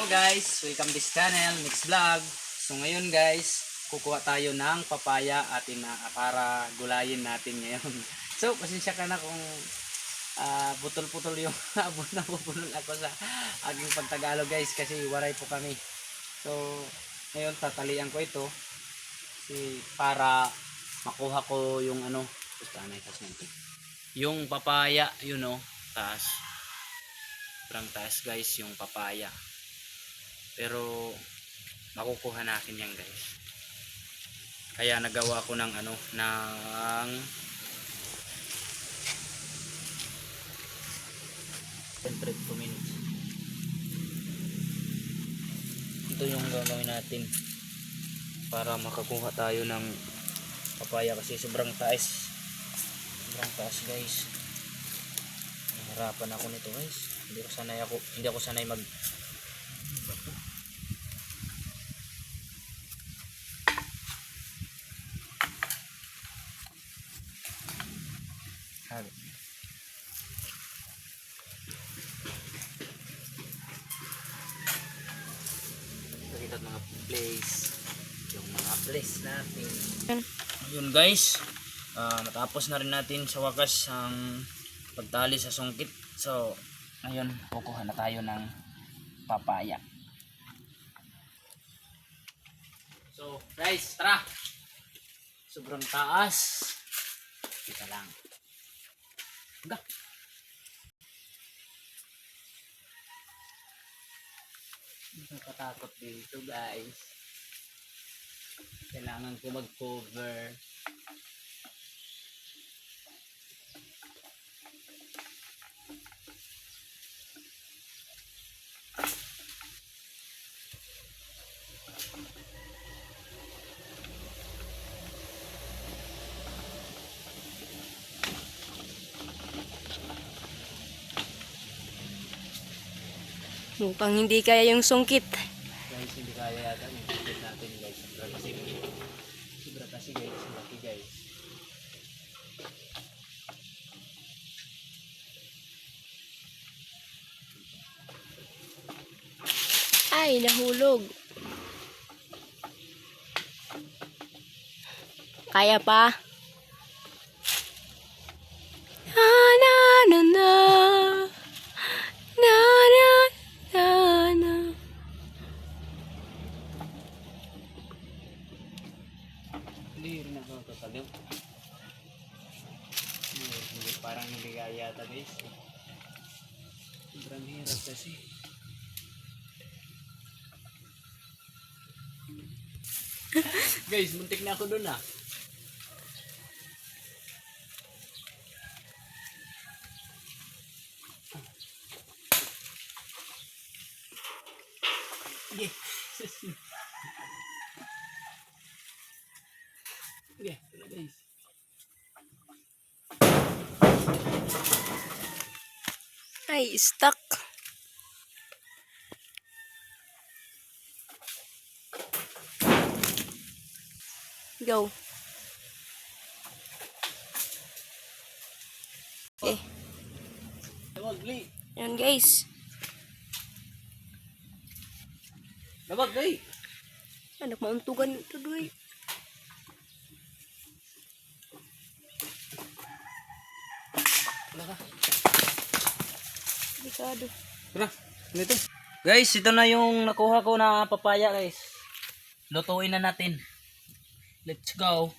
Hello guys, welcome this channel, next vlog. So ngayon guys, kukuha tayo ng papaya at ina para gulayin natin ngayon. So pasensya ka na kung ah, putol-putol yung abon na pupulol ako sa aking pagtagalog guys kasi waray po kami. So ngayon tatalian ko ito si para makuha ko yung ano, gusto na itas natin. Yung papaya, yun know, taas. Sobrang taas guys yung papaya. Pero makukuha natin yan guys. Kaya nagawa ko ng ano ng 100 minutes. Ito yung gagawin natin para makakuha tayo ng papaya kasi sobrang taas. Sobrang taas guys. Nahirapan ako nito guys. Hindi ko sanay ako, hindi ako sanay mag Halo. Pakita at mga place. Yung mga place natin. Yun guys. ah, matapos na rin natin sa wakas ang pagtali sa sungkit. So, ngayon kukuha na tayo ng papaya. So, guys, tara! Sobrang taas. Kita lang. Ga. Nakatakot dito guys. Kailangan ko mag-cover. Mukhang hindi kaya yung sungkit. Guys, hindi kaya yata yung ticket natin guys. Sobra kasi sobra kasi guys. Laki guys. Ay, nahulog. Kaya pa? Hindi rin ako nakakaliw. Hindi, parang kaya yata guys. Sobrang hirap kasi. guys, muntik na ako dun ah. Sige. Wala guys. Ay, stuck. Go. Okay. Tawag, Lee. Yan guys. Tawag, Lee. Anak mauntugan ito doy. Wala ka. Delikado. Tara, ganito. Guys, ito na yung nakuha ko na papaya guys. Lutuin na natin. Let's go.